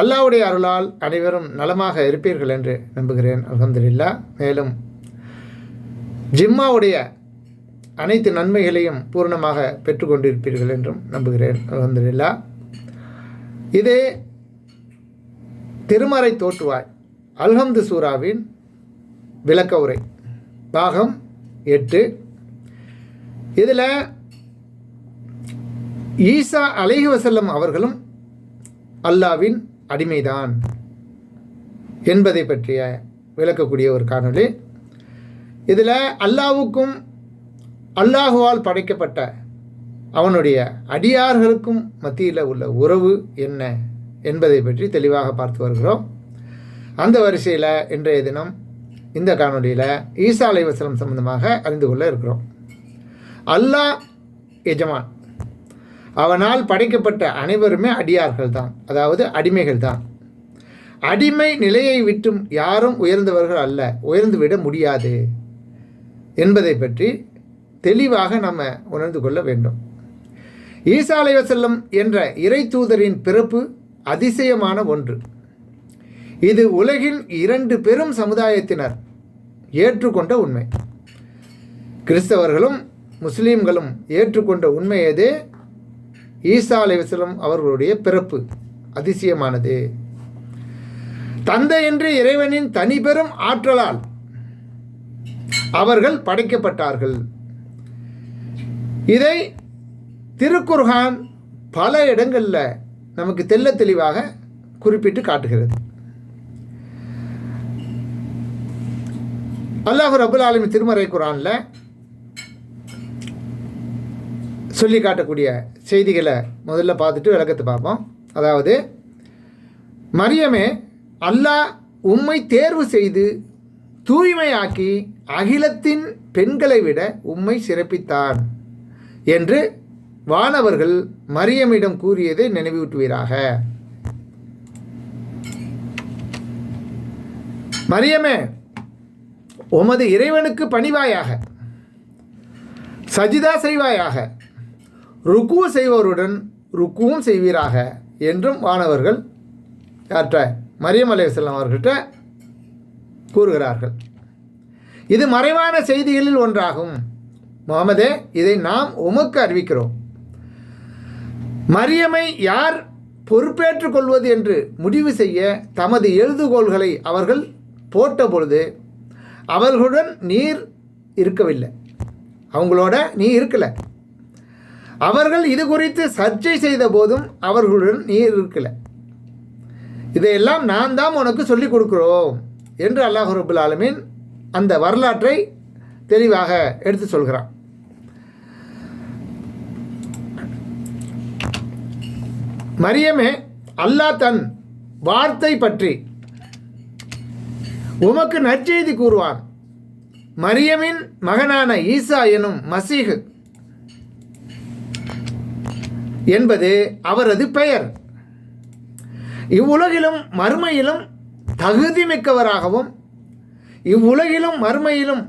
அல்லாவுடைய அருளால் அனைவரும் நலமாக இருப்பீர்கள் என்று நம்புகிறேன். அலமதுல்லா மேலும் ஜிம்மாவுடைய அனைத்து நன்மைகளையும் பூர்ணமாக பெற்றுக்கொண்டிருப்பீர்கள் என்றும் நம்புகிறேன். அலமதுல்லா இதே திருமறை தோற்றுவாய். அல்ஹம்து சூராவின் விளக்க உரை. பாகம் எட்டு. இதில் ஈசா அலைஹி வசல்லம் அவர்களும் அல்லாவின் அடிமைதான் என்பதை பற்றிய விளக்கக்கூடிய ஒரு காணொளி. இதில் அல்லாவுக்கும் அல்லாஹுவால் படைக்கப்பட்ட அவனுடைய அடியார்களுக்கும் மத்தியில் உள்ள உறவு என்ன என்பதை பற்றி தெளிவாக பார்த்து வருகிறோம். அந்த வரிசையில் இன்றைய தினம் இந்த காணொலியில் ஈசா அலைவசலம் சம்பந்தமாக அறிந்து கொள்ள இருக்கிறோம். அல்லாஹ் எஜமான் அவனால் படைக்கப்பட்ட அனைவருமே அடியார்கள் தான் அதாவது அடிமைகள் தான் அடிமை நிலையை விட்டும் யாரும் உயர்ந்தவர்கள் அல்ல. உயர்ந்து விட முடியாது என்பதை பற்றி தெளிவாக நம்ம உணர்ந்து கொள்ள வேண்டும். ஈசா அலைவசல்லம் என்ற இறை தூதரின் பிறப்பு அதிசயமான ஒன்று. இது உலகின் இரண்டு பெரும் சமுதாயத்தினர் ஏற்றுக்கொண்ட உண்மை. கிறிஸ்தவர்களும் முஸ்லீம்களும் ஏற்றுக்கொண்ட உண்மை எது? ஈசா அலைவசலம் அவர்களுடைய பிறப்பு. அதிசயமானது. தந்தையின்றி இறைவனின் தனிபெரும் ஆற்றலால் அவர்கள் படைக்கப்பட்டார்கள். இதை திருக்குர்ஹான் பல இடங்களில் நமக்கு தெல்ல தெளிவாக குறிப்பிட்டு காட்டுகிறது. அல்லாஹு ரபுல் ஆலமி திருமறை குரானில் சொல்லி காட்டக்கூடிய செய்திகளை முதல்ல பார்த்துட்டு விளக்கத்தை பார்ப்போம். அதாவது மரியமே அல்லாஹ் உம்மை தேர்வு செய்து தூய்மையாக்கி அகிலத்தின் பெண்களை விட உம்மை சிறப்பித்தான் என்று வானவர்கள் மரியமிடம் கூறியதை நினைவூட்டுவீராக. மரியமே உமது இறைவனுக்கு பணிவாயாக சஜிதா செய்வாயாக ருக்கு செய்வருடன் ருக்குவும் செய்வீராக என்றும் வானவர்கள் யார்கிட்ட? மரியம் அலைவசல்லாம் அவர்கிட்ட கூறுகிறார்கள். இது மறைவான செய்திகளில் ஒன்றாகும். முகமதே இதை நாம் உமக்கு அறிவிக்கிறோம். மரியமை யார் பொறுப்பேற்றுக் கொள்வது என்று முடிவு செய்ய தமது எழுதுகோள்களை அவர்கள் போட்ட பொழுது அவர்களுடன் நீர் இருக்கவில்லை. அவங்களோட நீ இருக்கலை. அவர்கள் இது குறித்து சர்ச்சை செய்த போதும் அவர்களுடன் நீர் இருக்கலை. இதையெல்லாம் நான் தான் உனக்கு சொல்லிக் கொடுக்குறோம் என்று அல்லாஹ் ரபுல் ஆலமீன் அந்த வரலாற்றை தெளிவாக எடுத்து சொல்கிறான். மரியமே அல்லாஹ் தன் வார்த்தை பற்றி உமக்கு நற்செய்தி கூறுவான். மரியமின் மகனான ஈசா எனும் மசீகு என்பது அவரது பெயர். இவ்வுலகிலும் மறுமையிலும் தகுதிமிக்கவராகவும் இவ்வுலகிலும் மறுமையிலும்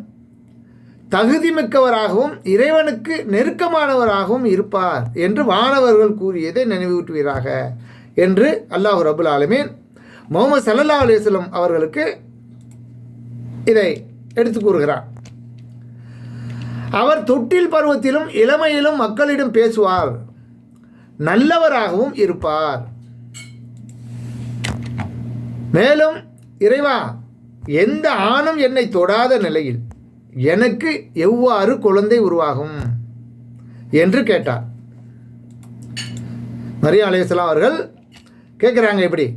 தகுதிமிக்கவராகவும் இறைவனுக்கு நெருக்கமானவராகவும் இருப்பார் என்று வானவர்கள் கூறியதை நினைவூட்டுவீராக என்று அல்லாஹு ரபுல் ஆலமீன் முகமது சல்லா அலிஸ்லம் அவர்களுக்கு இதை எடுத்து கூறுகிறார். அவர் தொட்டில் பருவத்திலும் இளமையிலும் மக்களிடம் பேசுவார். நல்லவராகவும் இருப்பார். மேலும் இறைவா எந்த ஆணும் என்னை தொடாத நிலையில் எனக்கு எவ்வாறு குழந்தை உருவாகும்? என்று கேட்டார். மரியா அலையாம் அவர்கள் கேட்குறாங்க எப்படி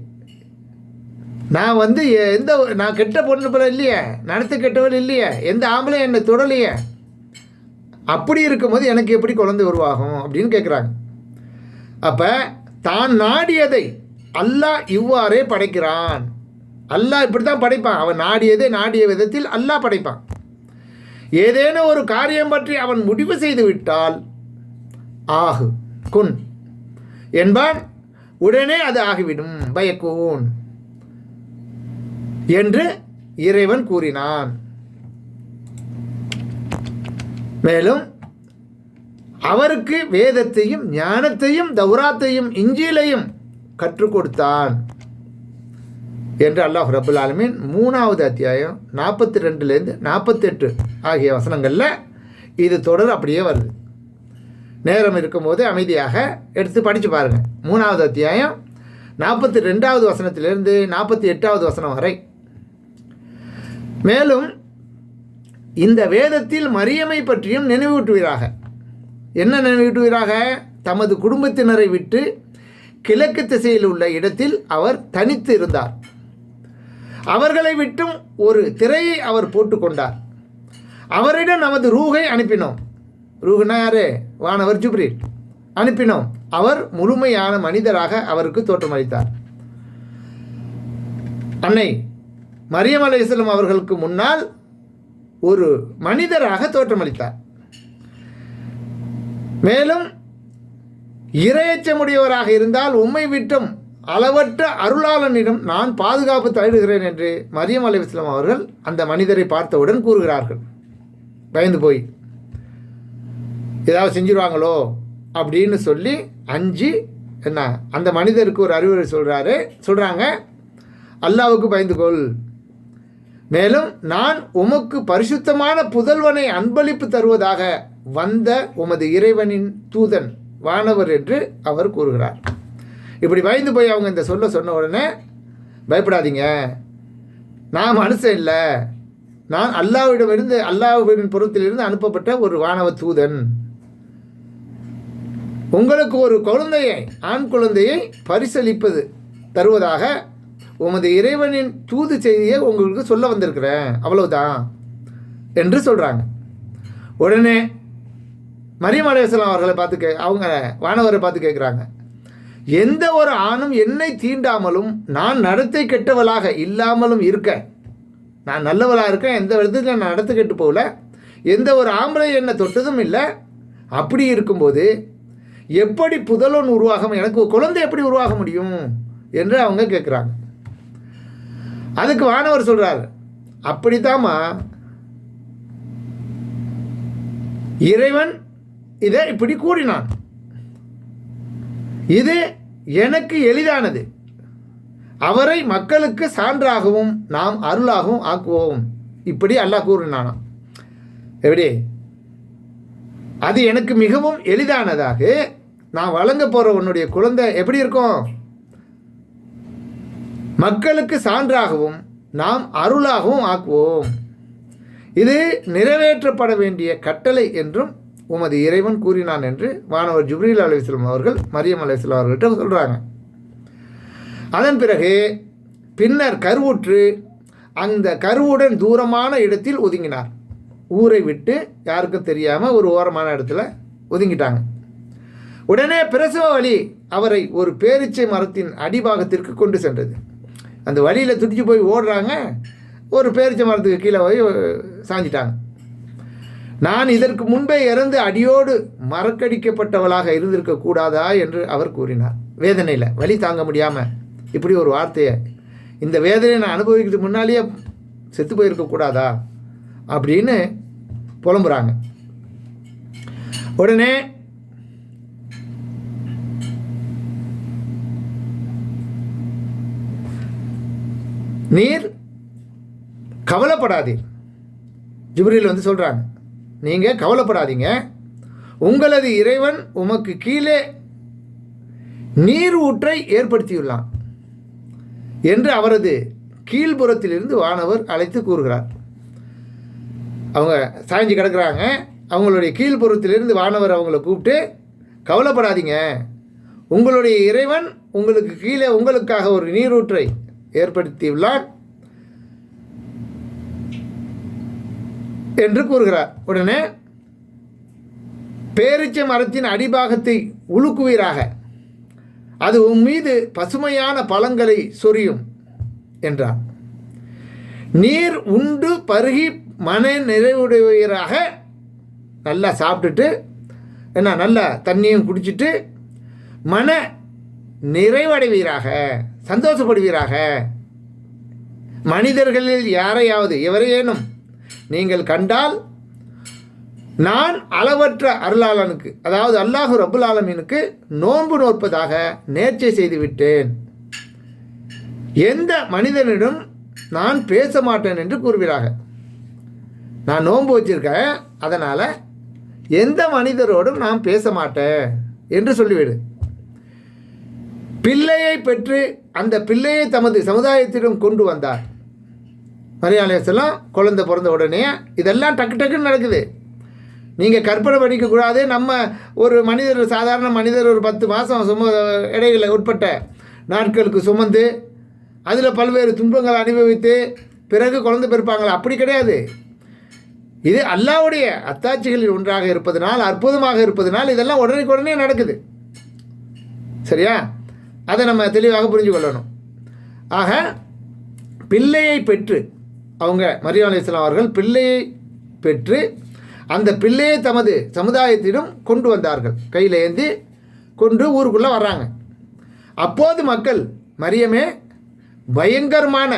நான் வந்து எந்த நான் கெட்ட பொண்ணு போல இல்லையே நடத்த கெட்டவள் இல்லையே எந்த ஆம்பளையும் என்னை தொடலையே அப்படி இருக்கும்போது எனக்கு எப்படி குழந்தை உருவாகும் அப்படின்னு கேட்குறாங்க. அப்போ தான் நாடியதை அல்லாஹ் இவ்வாறே படைக்கிறான். அல்லாஹ் இப்படி தான் படைப்பான். அவன் நாடியதை நாடிய விதத்தில் அல்லாஹ் படைப்பான். ஏதேனும் ஒரு காரியம் பற்றி அவன் முடிவு செய்து விட்டால் ஆகு குன் என்பான் உடனே அது ஆகிவிடும். பயக்கூன் என்று இறைவன் கூறினான். மேலும் அவருக்கு வேதத்தையும் ஞானத்தையும் தௌராத்தையும் இஞ்சியிலையும் கற்றுக் கொடுத்தான். என்று அல்லாஹ் ரபுல் ஆலமீன் மூணாவது அத்தியாயம் நாற்பத்தி ரெண்டுலேருந்து நாற்பத்தெட்டு ஆகிய வசனங்களில் இது தொடர் அப்படியே வருது. நேரம் இருக்கும்போது அமைதியாக எடுத்து படித்து பாருங்கள் மூணாவது அத்தியாயம் நாற்பத்தி ரெண்டாவது வசனத்திலிருந்து நாற்பத்தி எட்டாவது வசனம் வரை. மேலும் இந்த வேதத்தில் மரியமை பற்றியும் நினைவூட்டுவீராக. என்ன நினைவிடுவீராக? தமது குடும்பத்தினரை விட்டு கிழக்கு திசையில் உள்ள இடத்தில் அவர் தனித்து இருந்தார். அவர்களை விட்டும் ஒரு திரையை அவர் போட்டுக்கொண்டார் அவரிடம் நமது ரூகை அனுப்பினோம். ரூகுனா யாரு? வானவர் ஜுப்ரீல் அனுப்பினோம். அவர் முழுமையான மனிதராக அவருக்கு தோற்றமளித்தார். அன்னை மரியம் அலையம் அவர்களுக்கு முன்னால் ஒரு மனிதராக தோற்றமளித்தார். மேலும் இரையச்சமுடையவராக இருந்தால் உம்மை விட்டும் அளவற்ற அருளாளனிடம் நான் பாதுகாப்பு தலையிடுகிறேன் என்று மரியம் அலைஹிஸ்ஸலாம் அவர்கள் அந்த மனிதரை பார்த்தவுடன் கூறுகிறார்கள். பயந்து போய். ஏதாவது செஞ்சிருவாங்களோ அப்படின்னு சொல்லி அஞ்சு என்ன அந்த மனிதருக்கு ஒரு அறிவுரை சொல்கிறாரு சொல்கிறாங்க அல்லாவுக்கு பயந்து கொள். மேலும் நான் உமக்கு பரிசுத்தமான புதல்வனை அன்பளிப்பு தருவதாக வந்த உமது இறைவனின் தூதன் வானவர் என்று அவர் கூறுகிறார். இப்படி பயந்து போய் அவங்க இந்த சொல்ல சொன்ன உடனே பயப்படாதீங்க. நான் மனுஷன் இல்லை. நான் அல்லாவிடமிருந்து அல்லாஹ்வின் புறத்திலிருந்து அனுப்பப்பட்ட ஒரு வானவ தூதன். உங்களுக்கு ஒரு குழந்தையை ஆண் குழந்தையை பரிசளிப்பது தருவதாக உமது இறைவனின் தூது செய்தியை உங்களுக்கு சொல்ல வந்திருக்கிறேன். அவ்வளவுதான் என்று சொல்கிறாங்க உடனே மரியம் அலையாஸ்லாம் அவர்களை பார்த்து கே அவங்க வானவரை பார்த்து கேட்குறாங்க. எந்த ஒரு ஆணும் என்னை தீண்டாமலும் நான் நடத்தை கெட்டவளாக இல்லாமலும் இருக்க. நான் நல்லவளாக இருக்கேன் எந்த விதத்தில் நான் நடத்து கெட்டு போகல. எந்த ஒரு ஆம்பளை என்னை தொட்டதும் இல்லை. அப்படி இருக்கும்போது எப்படி புதலோன் உருவாகும் எனக்கு குழந்தை எப்படி உருவாக முடியும்? என்று அவங்க கேட்குறாங்க. அதுக்கு வானவர் சொல்கிறார் அப்படித்தாம்மா? இறைவன் இதை இப்படி கூறினான். இது எனக்கு எளிதானது. அவரை மக்களுக்கு சான்றாகவும் நாம் அருளாகவும் ஆக்குவோம். இப்படி அல்லாஹ் கூறினானா எப்படி? அது எனக்கு மிகவும் எளிதானதாக நான் வழங்க போகிற உன்னுடைய குழந்தை எப்படி இருக்கும்? மக்களுக்கு சான்றாகவும் நாம் அருளாகவும் ஆக்குவோம். இது நிறைவேற்றப்பட வேண்டிய கட்டளை என்றும் உமது இறைவன் கூறினான் என்று வானவர் ஜுப்ரீல் அலையாம் அவர்கள் மரியம் அலையாம் அவர்கள்ட்ட சொல்கிறாங்க அதன் பிறகு பின்னர் கருவுற்று அந்த கருவுடன் தூரமான இடத்தில் ஒதுங்கினார். ஊரை விட்டு யாருக்கும் தெரியாமல் ஒரு ஓரமான இடத்துல ஒதுங்கிட்டாங்க. உடனே பிரசவ வழி அவரை ஒரு பேரிச்சை மரத்தின் அடிபாகத்திற்கு கொண்டு சென்றது. அந்த வழியில் துடிச்சு போய் ஓடுறாங்க. ஒரு பேரிச்ச மரத்துக்கு கீழே போய் சாஞ்சிட்டாங்க. நான் இதற்கு முன்பே இறந்து அடியோடு மறக்கடிக்கப்பட்டவளாக இருந்திருக்கக்கூடாதா என்று அவர் கூறினார். வேதனையில் வலி தாங்க முடியாமல் இப்படி ஒரு வார்த்தையை இந்த வேதனையை நான் அனுபவிக்கிறதுக்கு முன்னாலேயே செத்து போயிருக்கக்கூடாதா அப்படின்னு புலம்புறாங்க. உடனே நீர் கவலைப்படாதீர். ஜிப்ரில் வந்து சொல்கிறாங்க நீங்கள் கவலைப்படாதீங்க. உங்களது இறைவன் உமக்கு கீழே நீர் ஊற்றை ஏற்படுத்தியுள்ளான் என்று அவரது கீழ்ப்புறத்திலிருந்து வானவர் அழைத்து கூறுகிறார். அவங்க சாய்ஞ்சு கிடக்குறாங்க. அவங்களுடைய கீழ்ப்புறத்திலிருந்து வானவர் அவங்கள கூப்பிட்டு கவலைப்படாதீங்க. உங்களுடைய இறைவன் உங்களுக்கு கீழே உங்களுக்காக ஒரு நீரூற்றை ஏற்படுத்தியுள்ளான் என்று கூறுகிறார். உடனே பேரிச்ச மரத்தின் அடிபாகத்தை உழுக்குவீராக அது உன் மீது பசுமையான பழங்களை சொரியும் என்றார் நீர் உண்டு பருகி மன நிறைவுடையவராக நல்லா சாப்பிட்டுட்டு என்ன நல்லா தண்ணியும் குடிச்சிட்டு மன நிறைவடைவீராக. சந்தோஷப்படுவீராக. மனிதர்களில் யாரையாவது எவரையேனும் நீங்கள் கண்டால் நான் அளவற்ற அருளாளனுக்கு அதாவது அல்லாஹு ரபுல் ஆலமீனுக்கு நோன்பு நோற்பதாக நேர்ச்சை செய்துவிட்டேன். எந்த மனிதனிடம் நான் பேச மாட்டேன் என்று கூறுவீராக. நான் நோன்பு வச்சிருக்கேன் அதனால் எந்த மனிதரோடும் நான் பேச மாட்டேன் என்று சொல்லிவிடு. பிள்ளையை பெற்று அந்த பிள்ளையை தமது சமுதாயத்திடம் கொண்டு வந்தார். மரியாதையெல்லாம் குழந்தை பிறந்த உடனே இதெல்லாம் டக்கு டக்குன்னு நடக்குது. நீங்கள் கற்பனை பண்ணிக்கக்கூடாது நம்ம ஒரு மனிதர் சாதாரண மனிதர் ஒரு பத்து மாதம் சும இடைகளை உட்பட்ட நாட்களுக்கு சுமந்து அதில் பல்வேறு துன்பங்களை அனுபவித்து பிறகு குழந்தை பிறப்பாங்களா? அப்படி கிடையாது. இது அல்லாவுடைய அத்தாட்சிகளில் ஒன்றாக இருப்பதனால் அற்புதமாக இருப்பதனால் இதெல்லாம் உடனே நடக்குது. சரியா? அதை நம்ம தெளிவாக புரிஞ்சு கொள்ளணும். ஆக பிள்ளையை பெற்று அவங்க மரியம் அலி இஸ்லாம் அவர்கள் பிள்ளையை பெற்று அந்த பிள்ளையை தமது சமுதாயத்திடம் கொண்டு வந்தார்கள். கையில் ஏந்தி கொண்டு ஊருக்குள்ளே வர்றாங்க. அப்போது மக்கள் மரியமே பயங்கரமான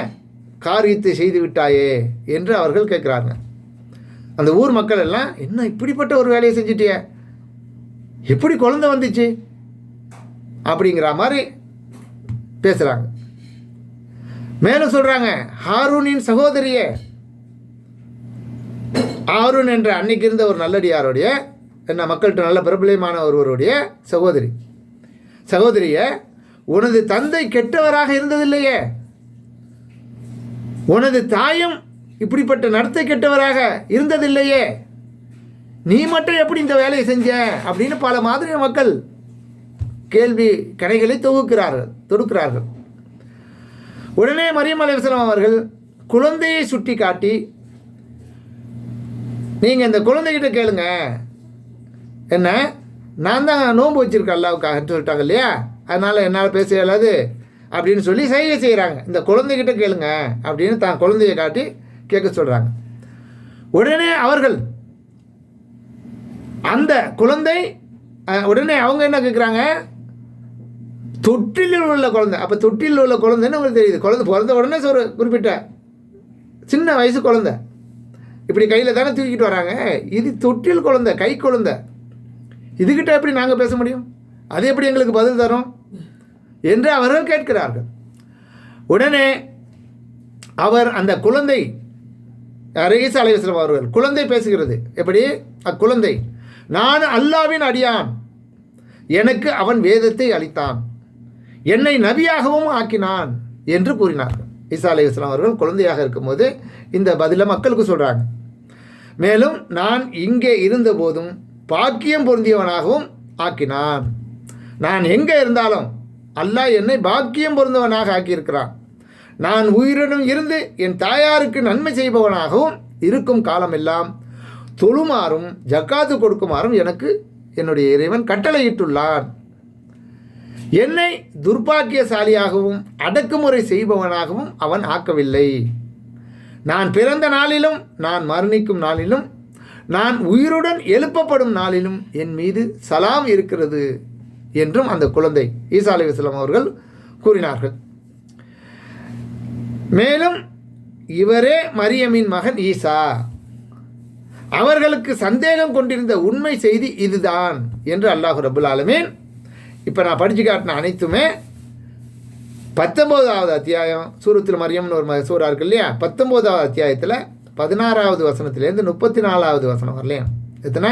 காரியத்தை செய்து விட்டாயே என்று அவர்கள் கேட்குறாங்க அந்த ஊர் மக்கள் எல்லாம் என்ன இப்படிப்பட்ட ஒரு வேலையை செஞ்சிட்டிய? எப்படி குழந்தை வந்துச்சு? அப்படிங்கிற மாதிரி பேசுகிறாங்க மேலும் சொல்கிறாங்க ஹாரூனின் சகோதரியே ஹாரூன் என்ற அன்னைக்கு இருந்த ஒரு நல்லடியாருடைய என்ன மக்கள்கிட்ட நல்ல பிரபலமான ஒருவருடைய சகோதரி. சகோதரிய உனது தந்தை கெட்டவராக இருந்ததில்லையே. உனது தாயும் இப்படிப்பட்ட நடத்தை கெட்டவராக இருந்ததில்லையே. நீ மட்டும் எப்படி இந்த வேலையை செஞ்ச? அப்படின்னு பல மாதிரி மக்கள் கேள்வி கணைகளை தொகுக்கிறார்கள் தொடுக்கிறார்கள். உடனே மரியம் அலைவசலம் அவர்கள் குழந்தையை சுட்டி காட்டி நீங்கள் இந்த குழந்தைகிட்ட கேளுங்க. என்ன? நான் தான் நோன்பு வச்சுருக்கேன் அல்லாவுக்காகன்னு சொல்லிட்டாங்க இல்லையா? அதனால் என்னால் பேச இயலாது அப்படின்னு சொல்லி செய்கை செய்கிறாங்க இந்த குழந்தைகிட்ட கேளுங்க அப்படின்னு தான் குழந்தையை காட்டி கேட்க சொல்கிறாங்க உடனே அவர்கள் அந்த குழந்தை உடனே அவங்க என்ன கேட்குறாங்க தொட்டிலில் உள்ள குழந்தை. அப்போ தொட்டிலில் உள்ள குழந்தைன்னு உங்களுக்கு தெரியுது. குழந்தை பிறந்த உடனே ஒரு குறிப்பிட்ட சின்ன வயசு குழந்தை. இப்படி கையில் தானே தூக்கிட்டு வராங்க. இது தொட்டில் குழந்தை கை குழந்தை. இதுகிட்ட எப்படி நாங்கள் பேச முடியும்? அது எப்படி எங்களுக்கு பதில் தரும்? என்று அவர்கள் கேட்கிறார்கள். உடனே அவர் அந்த குழந்தை ரீசா அலைவாஸ்லம் அவர்கள் குழந்தை பேசுகிறது. எப்படி? அக்குழந்தை நான் அல்லாவின் அடியான். எனக்கு அவன் வேதத்தை அளித்தான். என்னை நபியாகவும் ஆக்கினான் என்று கூறினார்கள். ஈசா அலி இஸ்லாம் அவர்கள் குழந்தையாக இருக்கும்போது இந்த பதிலை மக்களுக்கு சொல்கிறாங்க மேலும் நான் இங்கே இருந்தபோதும் பாக்கியம் பொருந்தியவனாகவும் ஆக்கினான். நான் எங்கே இருந்தாலும் அல்லாஹ் என்னை பாக்கியம் பொருந்தவனாக ஆக்கியிருக்கிறான். நான் உயிருடன் இருந்து என் தாயாருக்கு நன்மை செய்பவனாகவும் இருக்கும் காலமெல்லாம் தொழுமாறும் ஜக்காத்து கொடுக்குமாறும் எனக்கு என்னுடைய இறைவன் கட்டளையிட்டுள்ளான். என்னை துர்பாக்கியசாலியாகவும் அடக்குமுறை செய்பவனாகவும் அவன் ஆக்கவில்லை. நான் பிறந்த நாளிலும் நான் மரணிக்கும் நாளிலும் நான் உயிருடன் எழுப்பப்படும் நாளிலும் என் மீது சலாம் இருக்கிறது என்றும் அந்த குழந்தை ஈசா அலி அவர்கள் கூறினார்கள். மேலும் இவரே மரியமின் மகன் ஈசா. அவர்களுக்கு சந்தேகம் கொண்டிருந்த உண்மை செய்தி இதுதான் என்று அல்லாஹ் ரபுல் ஆலமீன் இப்போ நான் படித்து காட்டின அனைத்துமே பத்தொம்போதாவது அத்தியாயம் சூரத்தில் மரியம்னு ஒரு ம- சூறா இருக்கு இல்லையா? பத்தொம்போதாவது அத்தியாயத்தில் பதினாறாவது வசனத்திலேருந்து முப்பத்தி நாலாவது வசனம் வரலையா? எத்தனை?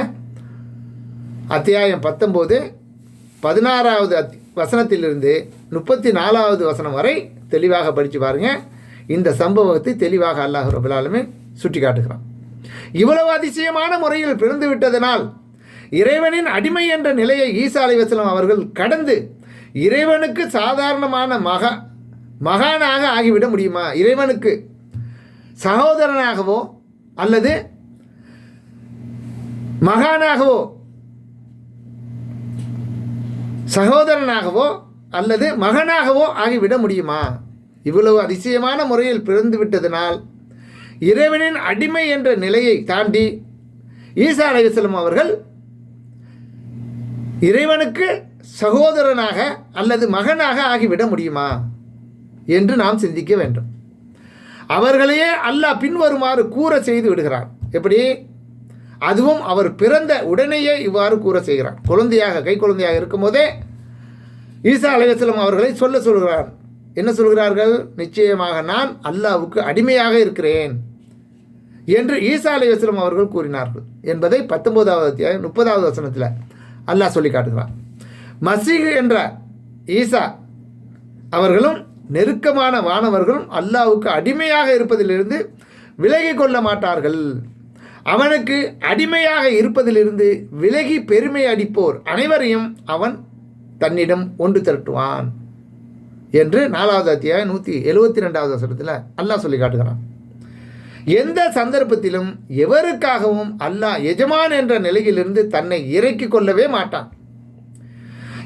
அத்தியாயம் பத்தொம்போது பதினாறாவது அத் வசனத்திலிருந்து முப்பத்தி நாலாவது வசனம் வரை தெளிவாக படித்து பாருங்க. இந்த சம்பவத்தை தெளிவாக அல்லாஹ் ரபுல் சுட்டி காட்டுகிறான் இவ்வளவு அதிசயமான முறையில் பிறந்து விட்டதனால் இறைவனின் அடிமை என்ற நிலையை ஈசா அலைவசலம் அவர்கள் கடந்து இறைவனுக்கு சாதாரணமான மக மகானாக ஆகிவிட முடியுமா? இறைவனுக்கு சகோதரனாகவோ அல்லது மகானாகவோ சகோதரனாகவோ அல்லது மகனாகவோ ஆகிவிட முடியுமா? இவ்வளவு அதிசயமான முறையில் பிறந்து விட்டதனால் இறைவனின் அடிமை என்ற நிலையை தாண்டி ஈசா அலைஹிஸ்ஸலாம் அவர்கள் இறைவனுக்கு சகோதரனாக அல்லது மகனாக ஆகிவிட முடியுமா என்று நாம் சிந்திக்க வேண்டும். அவர்களையே அல்லாஹ் பின்வருமாறு கூற செய்து விடுகிறார் எப்படி? அதுவும் அவர் பிறந்த உடனேயே இவ்வாறு கூற செய்கிறார் குழந்தையாக கை குழந்தையாக இருக்கும்போதே ஈசா அலைவாஸ்லம் அவர்களை சொல்ல சொல்கிறார் என்ன சொல்கிறார்கள்? நிச்சயமாக நான் அல்லாவுக்கு அடிமையாக இருக்கிறேன் என்று ஈசா அலைவாஸ்லம் அவர்கள் கூறினார்கள். என்பதை பத்தொன்பதாவது அத்தியாயம் முப்பதாவது வசனத்தில் அல்லாஹ் சொல்லி காட்டுகிறான். மசீஹ் என்ற ஈசா அவர்களும் நெருக்கமான வானவர்களும் அல்லாவுக்கு அடிமையாக இருப்பதிலிருந்து விலகி கொள்ள மாட்டார்கள். அவனுக்கு அடிமையாக இருப்பதிலிருந்து விலகி பெருமை அடிப்போர் அனைவரையும் அவன் தன்னிடம் ஒன்று திரட்டுவான். என்று நாலாவது அத்தியாயம் நூற்றி எழுபத்தி ரெண்டாவது வசனத்தில் அல்லாஹ் சொல்லி காட்டுகிறான். எந்த சந்தர்ப்பத்திலும் எவருக்காகவும் அல்லாஹ் எஜமான் என்ற நிலையிலிருந்து தன்னை இறக்கி கொள்ளவே மாட்டான்.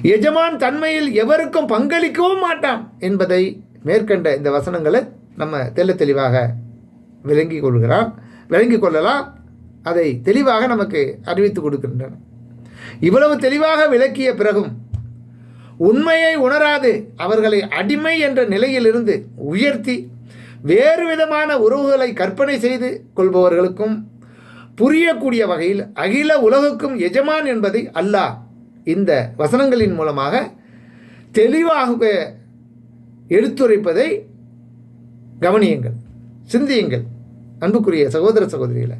எஜமான் தன்மையில் எவருக்கும் பங்களிக்கவும் மாட்டான் என்பதை மேற்கண்ட இந்த வசனங்களை நம்ம தெல்ல தெளிவாக விளங்கி கொள்கிறான் விளங்கி கொள்ளலாம். அதை தெளிவாக நமக்கு அறிவித்து கொடுக்கின்றன. இவ்வளவு தெளிவாக விளக்கிய பிறகும் உண்மையை உணராது அவர்களை அடிமை என்ற நிலையிலிருந்து உயர்த்தி வேறு விதமான உறவுகளை கற்பனை செய்து கொள்பவர்களுக்கும் புரியக்கூடிய வகையில் அகில உலகுக்கும் எஜமான் என்பதை அல்லாஹ் இந்த வசனங்களின் மூலமாக தெளிவாக எடுத்துரைப்பதை கவனியுங்கள் சிந்தியுங்கள். அன்புக்குரிய சகோதர சகோதரிகளை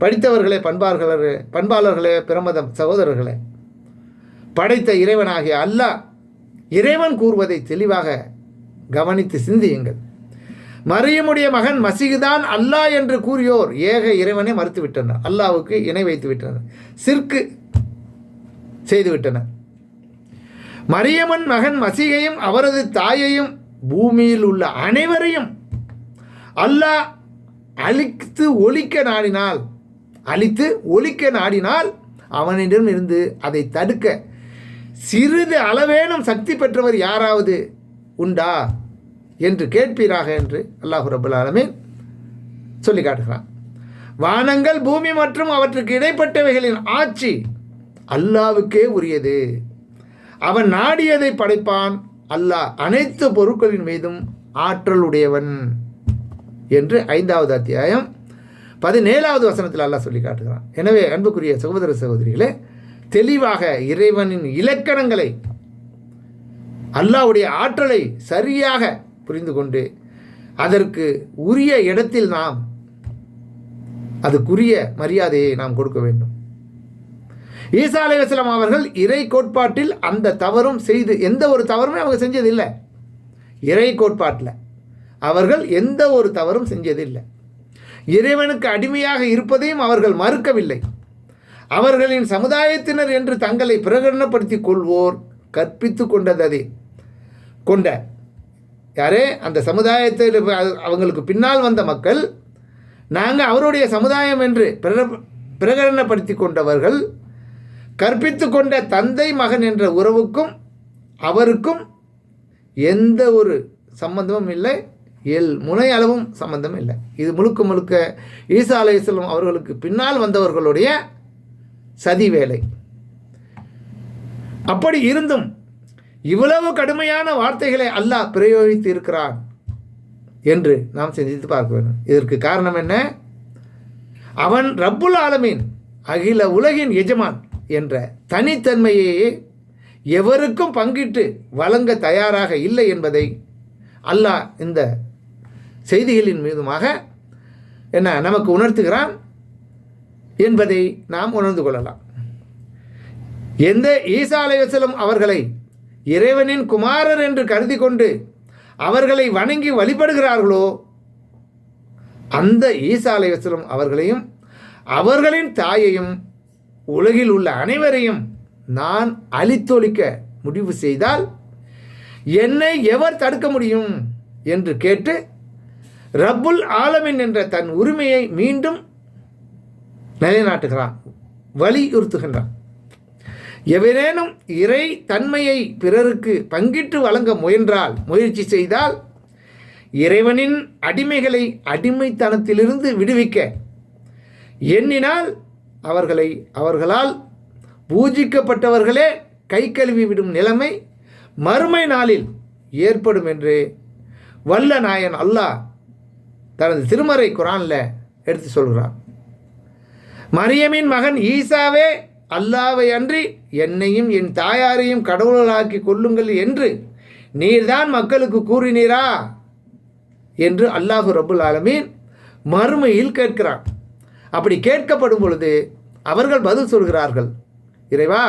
படித்தவர்களே பண்பார்களே பண்பாளர்களே பிரமதம் சகோதரர்களே படைத்த இறைவனாகிய அல்லாஹ் இறைவன் கூறுவதை தெளிவாக கவனித்து சிந்தியுங்கள். மரியமுடைய மகன் மசிகுதான் அல்லாஹ் என்று கூறியோர். ஏக இறைவனை மறுத்துவிட்டனர். அல்லாவுக்கு இணை வைத்து விட்டனர் சிற்கு செய்துவிட்டனர். மரியமன் மகன் மசிகையும் அவரது தாயையும் பூமியில் உள்ள அனைவரையும் அல்லாஹ் அழித்து ஒழிக்க நாடினால் அழித்து ஒழிக்க நாடினால் அவனிடம் இருந்து அதை தடுக்க சிறிது அளவேனும் சக்தி பெற்றவர் யாராவது உண்டா? என்று கேட்பீராக என்று அல்லாஹு ரபுல் ஆலமீன் சொல்லி காட்டுகிறான். வானங்கள் பூமி மற்றும் அவற்றுக்கு இடைப்பட்டவைகளின் ஆட்சி அல்லாவுக்கே உரியது. அவன் நாடியதை படைப்பான். அல்லாஹ் அனைத்து பொருட்களின் மீதும் ஆற்றல் உடையவன் என்று ஐந்தாவது அத்தியாயம் பதினேழாவது வசனத்தில் அல்லாஹ் சொல்லி காட்டுகிறான். எனவே அன்புக்குரிய சகோதர சகோதரிகளே தெளிவாக இறைவனின் இலக்கணங்களை அல்லாஹ்வுடைய ஆற்றலை சரியாக புரிந்து கொண்டு அதற்கு உரிய இடத்தில் நாம் அதுக்குரிய மரியாதையை நாம் கொடுக்க வேண்டும். ஈசா அலைவாஸ்லாம் அவர்கள் இறை கோட்பாட்டில் அந்த தவறும் செய்து எந்த ஒரு தவறுமே அவங்க செஞ்சதில்லை. இறை கோட்பாட்டில் அவர்கள் எந்த ஒரு தவறும் செஞ்சதில்லை. இறைவனுக்கு அடிமையாக இருப்பதையும் அவர்கள் மறுக்கவில்லை. அவர்களின் சமுதாயத்தினர் என்று தங்களை பிரகடனப்படுத்திக் கொள்வோர் கற்பித்து கொண்டதே கொண்ட யாரே? அந்த சமுதாயத்தில் அவங்களுக்கு பின்னால் வந்த மக்கள் நாங்கள் அவருடைய சமுதாயம் என்று பிர பிரகடனப்படுத்தி கொண்டவர்கள் கற்பித்து கொண்ட தந்தை மகன் என்ற உறவுக்கும் அவருக்கும் எந்த ஒரு சம்பந்தமும் இல்லை. எல் முனை அளவும் சம்பந்தம் இல்லை. இது முழுக்க முழுக்க ஈசா அலையம் அவர்களுக்கு பின்னால் வந்தவர்களுடைய சதி வேலை. அப்படி இருந்தும் இவ்வளவு கடுமையான வார்த்தைகளை அல்லாஹ் பிரயோகித்து இருக்கிறான் என்று நாம் சிந்தித்து பார்க்க வேண்டும். இதற்கு காரணம் என்ன? அவன் ரப்புல் ஆலமீன் அகில உலகின் எஜமான் என்ற தனித்தன்மையையே எவருக்கும் பங்கிட்டு வழங்க தயாராக இல்லை என்பதை அல்லாஹ் இந்த செய்திகளின் மீதுமாக என்ன நமக்கு உணர்த்துகிறான் என்பதை நாம் உணர்ந்து கொள்ளலாம். எந்த ஈசா அலைவசலம் அவர்களை இறைவனின் குமாரர் என்று கருதி கொண்டு அவர்களை வணங்கி வழிபடுகிறார்களோ? அந்த ஈசா அலைவசலம் அவர்களையும் அவர்களின் தாயையும் உலகில் உள்ள அனைவரையும் நான் அழித்தொழிக்க முடிவு செய்தால் என்னை எவர் தடுக்க முடியும்? என்று கேட்டு ரப்புல் ஆலமின் என்ற தன் உரிமையை மீண்டும் நிலைநாட்டுகிறான் வலியுறுத்துகின்றான். எவரேனும் இறை தன்மையை பிறருக்கு பங்கிட்டு வழங்க முயன்றால் முயற்சி செய்தால் இறைவனின் அடிமைகளை அடிமைத்தனத்திலிருந்து விடுவிக்க எண்ணினால் அவர்களை அவர்களால் பூஜிக்கப்பட்டவர்களே கை கழுவி விடும் நிலைமை மறுமை நாளில் ஏற்படும் என்று வல்ல நாயன் அல்லாஹ் தனது திருமறை குரானில் எடுத்து சொல்கிறான். மரியமின் மகன் ஈசாவே அல்லாவை அன்றி என்னையும் என் தாயாரையும் கடவுளாக்கி கொள்ளுங்கள் என்று நீர்தான் மக்களுக்கு கூறினீரா என்று அல்லாஹு ரபுல் ஆலமீன் மறுமையில் கேட்கிறான். அப்படி கேட்கப்படும் பொழுது அவர்கள் பதில் சொல்கிறார்கள் இறைவா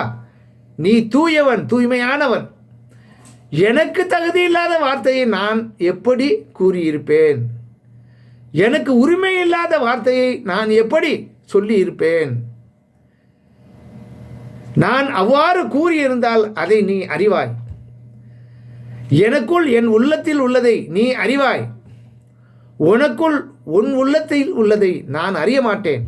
நீ தூயவன் தூய்மையானவன். எனக்கு தகுதி இல்லாத வார்த்தையை நான் எப்படி கூறியிருப்பேன்? எனக்கு உரிமை இல்லாத வார்த்தையை நான் எப்படி சொல்லியிருப்பேன்? நான் அவ்வாறு கூறியிருந்தால் அதை நீ அறிவாய். எனக்குள் என் உள்ளத்தில் உள்ளதை நீ அறிவாய். உனக்குள் உன் உள்ளத்தில் உள்ளதை நான் அறிய மாட்டேன்.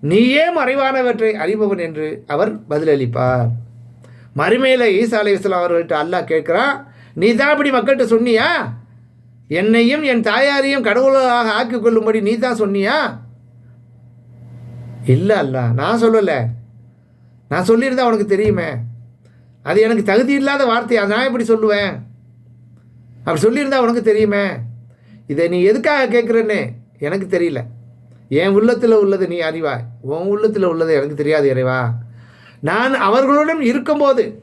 நீயே மறைவானவற்றை அறிபவன் என்று அவர் பதிலளிப்பார். மறுமையில் ஈசா அலி இஸ்லாம் அவர்கள்ட்ட அல்லாஹ் கேட்குறான் நீ தான் அப்படி மக்கள்கிட்ட சொன்னியா? என்னையும் என் தாயாரையும் கடவுளாக ஆக்கிக் கொள்ளும்படி நீ தான் சொன்னியா? இல்லை அல்ல நான் சொல்லலை. நான் சொல்லியிருந்தா உனக்கு தெரியுமே. அது எனக்கு தகுதி இல்லாத வார்த்தை அதை நான் எப்படி சொல்லுவேன்? அப்படி சொல்லியிருந்தா உனக்கு தெரியுமே. இதை நீ எதுக்காக கேட்குறேன்னு எனக்கு தெரியல. என் உள்ளத்தில் உள்ளது நீ அறிவாய். உன் உள்ளத்தில் உள்ளது எனக்கு தெரியாது இறைவா. நான் அவர்களுடன் இருக்கும்போது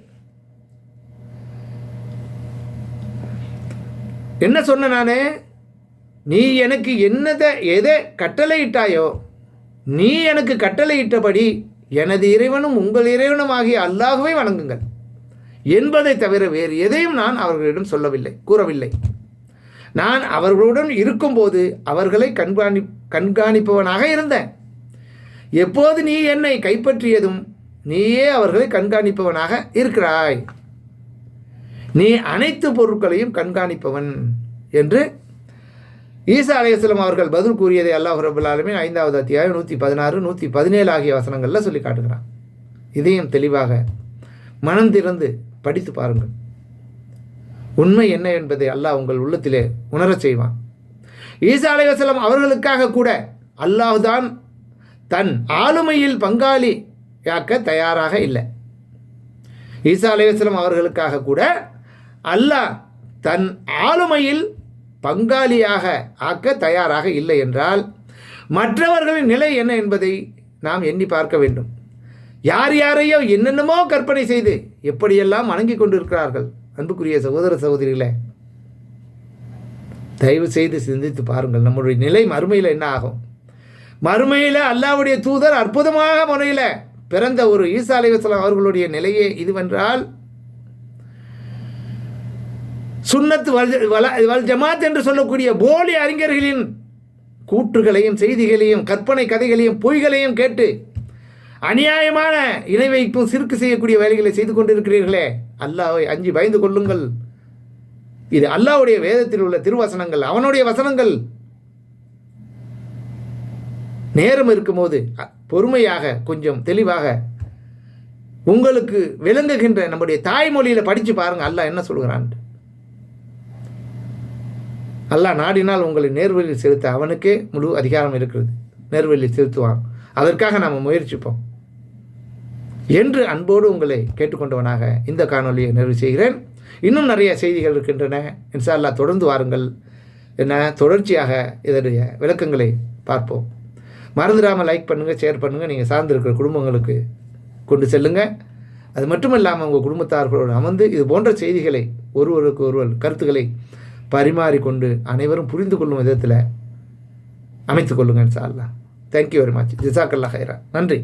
என்ன சொன்ன நான்? நீ எனக்கு என்னதை எதை கட்டளையிட்டாயோ நீ எனக்கு கட்டளையிட்டபடி எனது இறைவனும் உங்கள் இறைவனும் ஆகிய அல்லாகவே வணங்குங்கள். என்பதை தவிர வேறு எதையும் நான் அவர்களிடம் சொல்லவில்லை கூறவில்லை. நான் அவர்களுடன் இருக்கும்போது அவர்களை கண்காணி கண்காணிப்பவனாக இருந்தேன். எப்போது நீ என்னை கைப்பற்றியதும் நீயே அவர்களை கண்காணிப்பவனாக இருக்கிறாய். நீ அனைத்து பொருட்களையும் கண்காணிப்பவன் என்று ஈசா அலையஸ்லம் அவர்கள் பதில் கூறியதை அல்லாஹ் ரபுல்லாலுமே ஐந்தாவது அத்தியாயம் நூற்றி பதினாறு நூற்றி பதினேழு ஆகிய வசனங்களில் சொல்லி காட்டுகிறான். இதையும் தெளிவாக மனம் திறந்து படித்து பாருங்கள். உண்மை என்ன என்பதை அல்லாஹ் உங்கள் உள்ளத்திலே உணரச் செய்வான். ஈசா அலைவாஸ்லம் அவர்களுக்காக கூட அல்லாஹுதான் தன் ஆளுமையில் பங்காளி யாக்க தயாராக இல்லை. ஈசா அலைவாஸ்லம் அவர்களுக்காக கூட அல்லாஹ் தன் ஆளுமையில் பங்காளியாக ஆக்க தயாராக இல்லை என்றால் மற்றவர்களின் நிலை என்ன என்பதை நாம் எண்ணி பார்க்க வேண்டும். யார் யாரையோ என்னென்னமோ கற்பனை செய்து எப்படியெல்லாம் வணங்கி கொண்டிருக்கிறார்கள்? அன்புக்குரிய சகோதர சகோதரிகளே தயவு செய்து சிந்தித்து பாருங்கள் நம்முடைய நிலை மறுமையில் என்ன ஆகும்? மறுமையில் அல்லாவுடைய தூதர் அற்புதமாக முறையில் பிறந்த ஒரு ஈசா அலைவசலாம் அவர்களுடைய நிலையே இதுவென்றால் சுன்னத்து வல் வல் ஜமாத் என்று சொல்லக்கூடிய போலி அறிஞர்களின் கூற்றுகளையும் செய்திகளையும் கற்பனை கதைகளையும் பொய்களையும் கேட்டு அநியாயமான இணை வைப்பும் சிறுக்கு செய்யக்கூடிய வேலைகளை செய்து கொண்டிருக்கிறீர்களே அல்லாவை அஞ்சு பயந்து கொள்ளுங்கள். இது அல்லாவுடைய வேதத்தில் உள்ள திருவசனங்கள் அவனுடைய வசனங்கள். நேரம் இருக்கும்போது பொறுமையாக கொஞ்சம் தெளிவாக உங்களுக்கு விளங்குகின்ற நம்முடைய தாய்மொழியில் படித்து பாருங்கள் அல்லாஹ் என்ன சொல்கிறான்ட்டு அல்லாஹ் நாடினால் உங்களை நேர்வழியில் செலுத்த அவனுக்கே முழு அதிகாரம் இருக்கிறது. நேர்வழியில் செலுத்துவான். அதற்காக நாம் முயற்சிப்போம். என்று அன்போடு உங்களை கேட்டுக்கொண்டவனாக இந்த காணொலியை நிறைவு செய்கிறேன். இன்னும் நிறைய செய்திகள் இருக்கின்றன. இன்ஷா அல்லா தொடர்ந்து வாருங்கள். என்ன? தொடர்ச்சியாக இதனுடைய விளக்கங்களை பார்ப்போம். மறந்துடாமல் லைக் பண்ணுங்கள் ஷேர் பண்ணுங்கள் நீங்கள் சார்ந்திருக்கிற குடும்பங்களுக்கு கொண்டு செல்லுங்கள் அது மட்டும் இல்லாமல் உங்கள் குடும்பத்தார்களோடு அமர்ந்து இது போன்ற செய்திகளை ஒருவருக்கு ஒருவர் கருத்துக்களை பரிமாறிக்கொண்டு அனைவரும் புரிந்து கொள்ளும் விதத்தில் அமைத்து கொள்ளுங்கள் சார்லா தேங்க்யூ வெரி மச் ஜிசாக்கல்லா ஹைரா நன்றி.